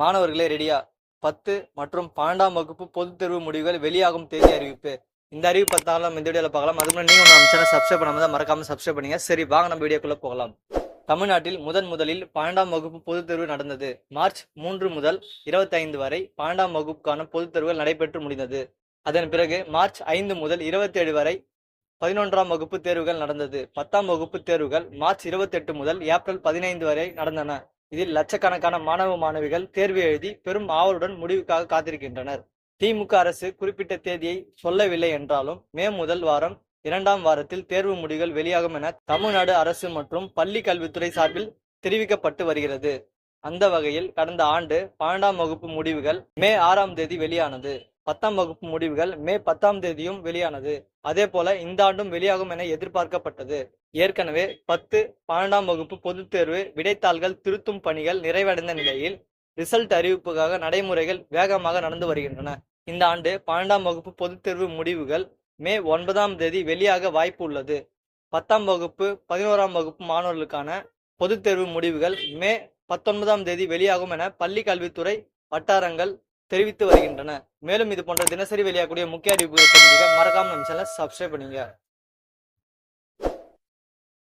மாணவர்களே ரெடியா? பத்து மற்றும் பன்னெண்டாம் வகுப்பு பொதுத் தேர்வு முடிவுகள் வெளியாகும் தேதி அறிவிப்பு. இந்த அறிவு பார்த்தாலும் இந்த வீடியோவில் பார்க்கலாம். அதுக்கு முன்னாடி நீங்க நம்ம சேனல் சப்ஸ்கிரைப் பண்ணாமல் தான் மறக்காம சப்ஸ்கிரைப் பண்ணுங்க. சரி வாங்க நம்ம வீடியோக்குள்ளே போகலாம். தமிழ்நாட்டில் முதன் முதலில் பன்னெண்டாம் வகுப்பு பொதுத் தேர்வு நடந்தது. மார்ச் மூன்று முதல் இருபத்தைந்து வரை பன்னெண்டாம் வகுப்புக்கான பொதுத் தேர்வுகள் நடைபெற்று முடிந்தது. அதன் பிறகு மார்ச் ஐந்து முதல் இருபத்தேழு வரை பதினொன்றாம் வகுப்பு தேர்வுகள் நடந்தது. பத்தாம் வகுப்பு தேர்வுகள் மார்ச் இருபத்தெட்டு முதல் ஏப்ரல் பதினைந்து வரை நடந்தன. இதில் லட்சக்கணக்கான மாணவ மாணவிகள் தேர்வு எழுதி பெரும் ஆவலுடன் முடிவுக்காக காத்திருக்கின்றனர். திமுக அரசு குறிப்பிட்ட தேதியை சொல்லவில்லை என்றாலும் மே முதல் வாரம் இரண்டாம் வாரத்தில் தேர்வு முடிவுகள் வெளியாகும் என தமிழ்நாடு அரசு மற்றும் பள்ளி கல்வித்துறை சார்பில் தெரிவிக்கப்பட்டு வருகிறது. அந்த வகையில் கடந்த ஆண்டு பன்னெண்டாம் வகுப்பு முடிவுகள் மே ஆறாம் தேதி வெளியானது. பத்தாம் வகுப்பு முடிவுகள் மே பத்தாம் தேதியும் வெளியானது. அதே போல இந்த ஆண்டும் வெளியாகும் என எதிர்பார்க்கப்பட்டது. ஏற்கனவே பத்து பன்னெண்டாம் வகுப்பு பொதுத் தேர்வு விடைத்தாள்கள் திருத்தும் பணிகள் நிறைவடைந்த நிலையில் ரிசல்ட் அறிவிப்புக்காக நடைமுறைகள் வேகமாக நடந்து வருகின்றன. இந்த ஆண்டு பன்னெண்டாம் வகுப்பு பொதுத் தேர்வு முடிவுகள் மே ஒன்பதாம் தேதி வெளியாக வாய்ப்பு உள்ளது. பத்தாம் வகுப்பு பதினோராம் வகுப்பு மாணவர்களுக்கான பொதுத் தேர்வு முடிவுகள் மே பத்தொன்பதாம் தேதி வெளியாகும் என பள்ளி கல்வித்துறை வட்டாரங்கள் தெரிவித்து வருகின்றன. மேலும் இது போன்ற தினசரி வெளியாகக்கூடிய முக்கிய அறிவிப்புகள் தெரிஞ்சுக்க மறக்காம நம்ம சேனல் சப்ஸ்கிரைப் பண்ணுங்க